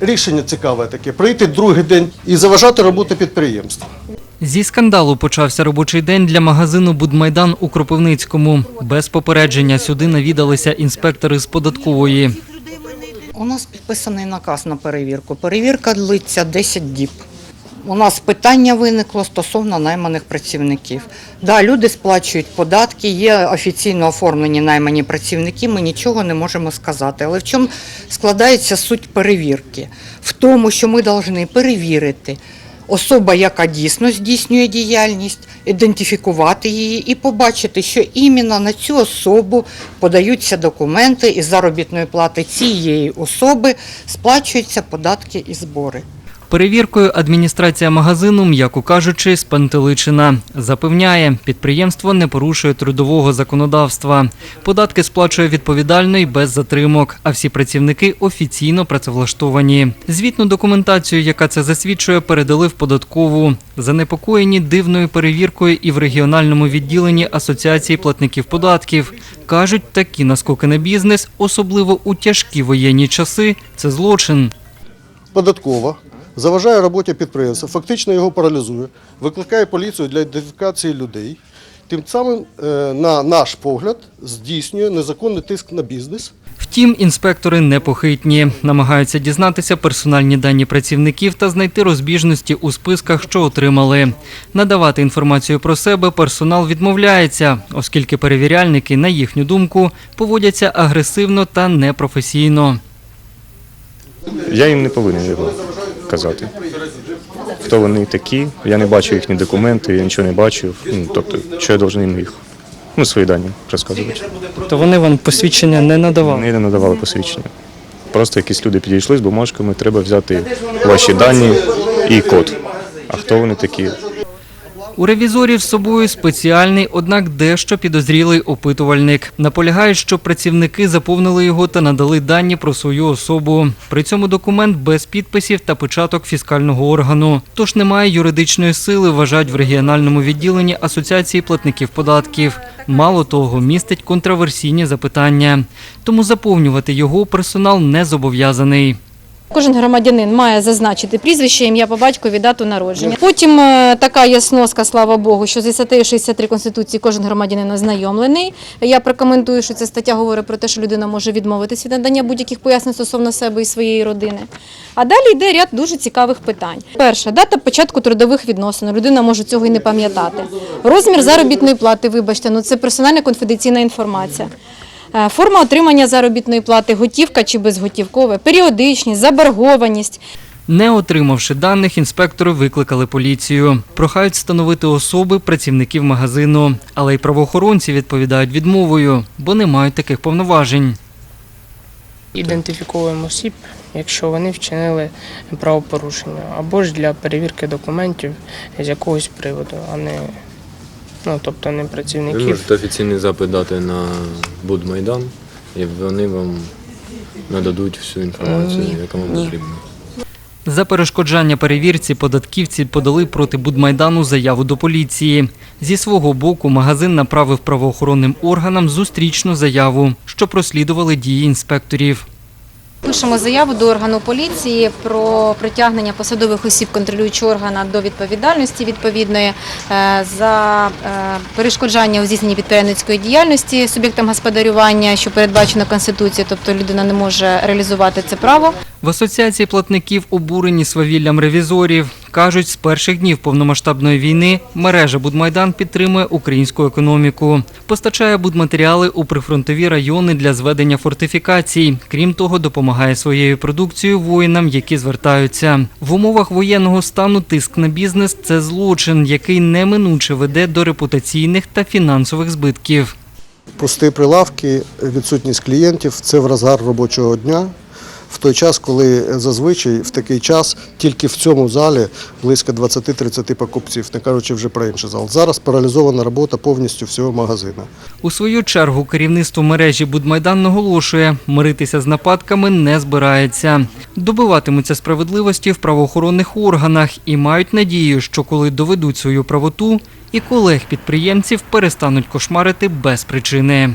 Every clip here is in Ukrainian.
Рішення цікаве таке прийти другий день і заважати роботу підприємства. Зі скандалу почався робочий день для магазину Будмайдан у Кропивницькому. Без попередження сюди навідалися інспектори з податкової. У нас підписаний наказ на перевірку. Перевірка длиться 10 діб. У нас питання виникло стосовно найманих працівників. Да, люди сплачують податки, є офіційно оформлені наймані працівники, ми нічого не можемо сказати. Але в чому складається суть перевірки? В тому, що ми повинні перевірити особа, яка дійсно здійснює діяльність, ідентифікувати її і побачити, що іменно на цю особу подаються документи із заробітної плати цієї особи сплачуються податки і збори. Перевіркою адміністрація магазину, м'яко кажучи, спантеличена. Запевняє, підприємство не порушує трудового законодавства. Податки сплачує відповідально і без затримок, а всі працівники офіційно працевлаштовані. Звітну документацію, яка це засвідчує, передали в податкову. Занепокоєні дивною перевіркою і в регіональному відділенні Асоціації платників податків. Кажуть, такі наскоки на бізнес, особливо у тяжкі воєнні часи, це злочин. Податкова заважає роботі підприємства, фактично його паралізує, викликає поліцію для ідентифікації людей. Тим самим, е, на наш погляд, здійснює незаконний тиск на бізнес. Втім, інспектори непохитні, намагаються дізнатися персональні дані працівників та знайти розбіжності у списках, що отримали. Надавати інформацію про себе персонал відмовляється, оскільки перевіряльники, на їхню думку, поводяться агресивно та непрофесійно. Я їм не повинен його казати. Хто вони такі, я не бачу їхні документи, я нічого не бачив. Ну, тобто, що я повинен їм їх ну, свої дані розказувати. То вони вам посвідчення не надавали. Вони не надавали посвідчення. Просто якісь люди підійшли з бумажками, треба взяти ваші дані і код. А хто вони такі? У ревізорів з собою спеціальний, однак дещо підозрілий опитувальник. Наполягають, що працівники заповнили його та надали дані про свою особу. При цьому документ без підписів та печаток фіскального органу. Тож немає юридичної сили, вважають в регіональному відділенні Асоціації платників податків. Мало того, містить контроверсійні запитання. Тому заповнювати його персонал не зобов'язаний. Кожен громадянин має зазначити прізвище, ім'я по батькові, дату народження. Потім е, така є сноска, слава Богу, що зі статтею 63 Конституції кожен громадянин ознайомлений. Я прокоментую, що ця стаття говорить про те, що людина може відмовитися від надання будь-яких пояснень стосовно себе і своєї родини. А далі йде ряд дуже цікавих питань. Перше, дата початку трудових відносин. Людина може цього і не пам'ятати. Розмір заробітної плати, вибачте, ну це персональна конфіденційна інформація. Е, Форма отримання заробітної плати, готівка чи безготівкове, періодичність, заборгованість. Не отримавши даних, інспектори викликали поліцію. Прохають встановити особи працівників магазину, але й правоохоронці відповідають відмовою, бо не мають таких повноважень. ідентифіковуємо осіб, якщо вони вчинили правопорушення, або ж для перевірки документів з якогось приводу, а не ну, тобто не Ви працівників. можете офіційний запит дати на Будмайдан, і вони вам нададуть всю інформацію, яка вам потрібна. За перешкоджання перевірці податківці подали проти Будмайдану заяву до поліції. Зі свого боку магазин направив правоохоронним органам зустрічну заяву, що прослідували дії інспекторів. Пишемо заяву до органу поліції про притягнення посадових осіб контролюючого органа до відповідальності відповідної е, за е, перешкоджання у здійсненні підприємницької діяльності суб'єктам господарювання, що передбачено Конституцією, тобто людина не може реалізувати це право. В асоціації платників обурені свавіллям ревізорів. Кажуть, з перших днів повномасштабної війни мережа Будмайдан підтримує українську економіку, постачає будматеріали у прифронтові райони для зведення фортифікацій. Крім того, допомагає своєю продукцією воїнам, які звертаються. В умовах воєнного стану тиск на бізнес це злочин, який неминуче веде до репутаційних та фінансових збитків. Пусті прилавки, відсутність клієнтів це в розгар робочого дня. В той час, коли зазвичай в такий час тільки в цьому залі близько 20-30 покупців, не кажучи вже про інший зал. Зараз паралізована робота повністю всього магазину. У свою чергу керівництво мережі Будмайдан наголошує, миритися з нападками не збирається. Добиватимуться справедливості в правоохоронних органах і мають надію, що коли доведуть свою правоту, і колег-підприємців перестануть кошмарити без причини.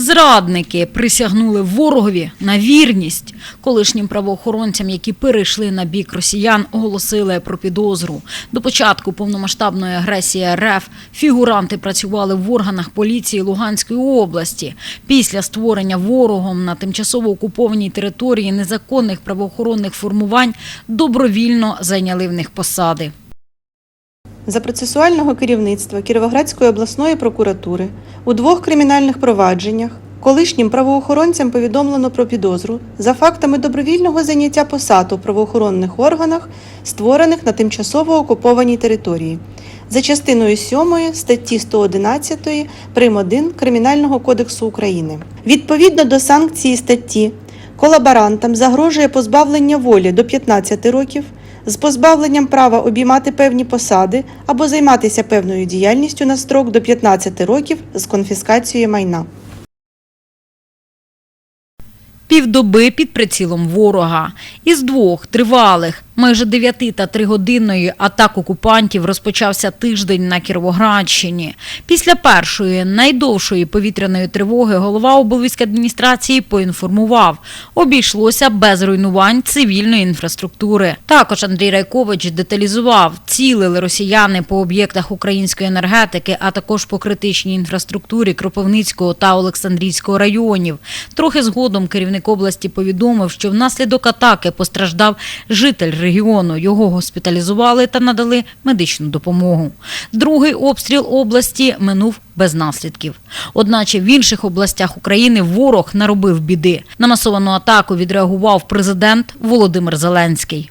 Зрадники присягнули ворогові на вірність. Колишнім правоохоронцям, які перейшли на бік росіян, оголосили про підозру. До початку повномасштабної агресії РФ фігуранти працювали в органах поліції Луганської області. Після створення ворогом на тимчасово окупованій території незаконних правоохоронних формувань добровільно зайняли в них посади. За процесуального керівництва Кіровоградської обласної прокуратури у двох кримінальних провадженнях колишнім правоохоронцям повідомлено про підозру за фактами добровільного заняття посад у правоохоронних органах, створених на тимчасово окупованій території. За частиною 7 статті 111 прим. 1 Кримінального кодексу України. Відповідно до санкції статті, колаборантам загрожує позбавлення волі до 15 років з позбавленням права обіймати певні посади або займатися певною діяльністю на строк до 15 років з конфіскацією майна. Півдоби під прицілом ворога. Із двох тривалих, майже 9 та 3 годинної атак окупантів розпочався тиждень на Кіровоградщині. Після першої, найдовшої повітряної тривоги голова облвійськадміністрації поінформував, обійшлося без руйнувань цивільної інфраструктури. Також Андрій Райкович деталізував, цілили росіяни по об'єктах української енергетики, а також по критичній інфраструктурі Кропивницького та Олександрійського районів. Трохи згодом керівник області повідомив, що внаслідок атаки постраждав житель регіону. Його госпіталізували та надали медичну допомогу. Другий обстріл області минув без наслідків. Одначе в інших областях України ворог наробив біди. На масовану атаку відреагував президент Володимир Зеленський.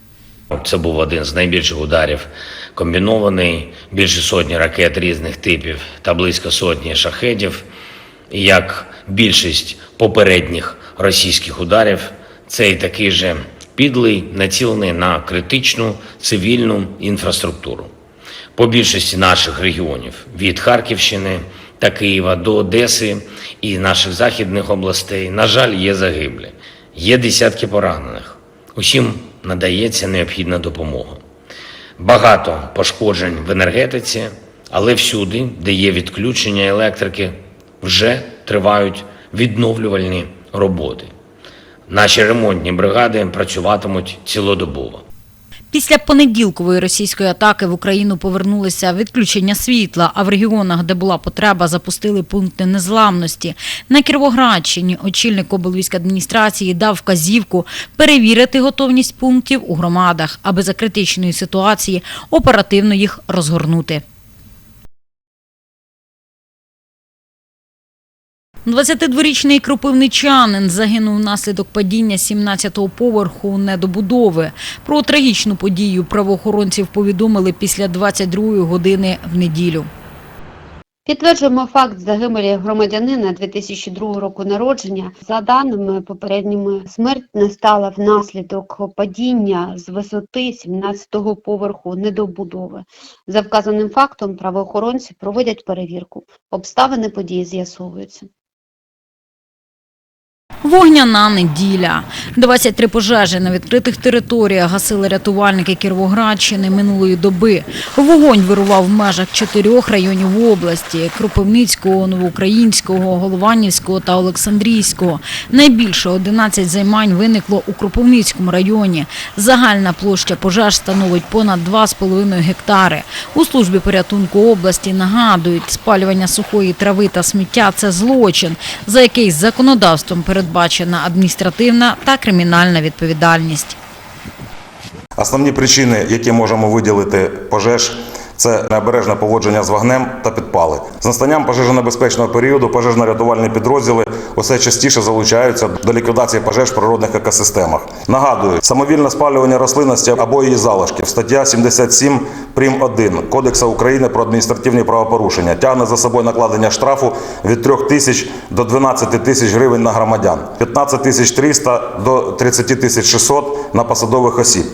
Це був один з найбільших ударів. Комбінований більше сотні ракет різних типів та близько сотні шахедів. Як більшість попередніх російських ударів, цей такий же підлий, націлений на критичну цивільну інфраструктуру. По більшості наших регіонів від Харківщини та Києва до Одеси і наших західних областей, на жаль, є загиблі, є десятки поранених. Усім надається необхідна допомога. Багато пошкоджень в енергетиці, але всюди, де є відключення електрики, вже тривають відновлювальні роботи. Наші ремонтні бригади працюватимуть цілодобово. Після понеділкової російської атаки в Україну повернулися відключення світла, а в регіонах, де була потреба, запустили пункти незламності. На Кіровоградщині очільник облвійськадміністрації дав вказівку перевірити готовність пунктів у громадах, аби за критичної ситуації оперативно їх розгорнути. 22-річний кропивничанин загинув внаслідок падіння 17-го поверху недобудови. Про трагічну подію правоохоронців повідомили після 22-ї години в неділю. Підтверджуємо факт загибелі громадянина 2002 року народження. За даними попередніми, смерть настала внаслідок падіння з висоти 17-го поверху недобудови. За вказаним фактом правоохоронці проводять перевірку. Обставини події з'ясовуються. Вогняна неділя. 23 пожежі на відкритих територіях гасили рятувальники Кіровоградщини минулої доби. Вогонь вирував в межах чотирьох районів області – Кропивницького, Новоукраїнського, Голованівського та Олександрійського. Найбільше 11 займань виникло у Кропивницькому районі. Загальна площа пожеж становить понад 2,5 гектари. У службі порятунку області нагадують, спалювання сухої трави та сміття – це злочин, за який законодавством передбачена адміністративна та кримінальна відповідальність. Основні причини, які можемо виділити пожеж, це необережне поводження з вогнем та підпали. З настанням пожежонебезпечного періоду пожежно-рятувальні підрозділи усе частіше залучаються до ліквідації пожеж в природних екосистемах. Нагадую, самовільне спалювання рослинності або її залишків, стаття 77 прим. 1 Кодексу України про адміністративні правопорушення тягне за собою накладення штрафу від 3 тисяч до 12 тисяч гривень на громадян, 15 тисяч 300 до 30 тисяч 600 на посадових осіб.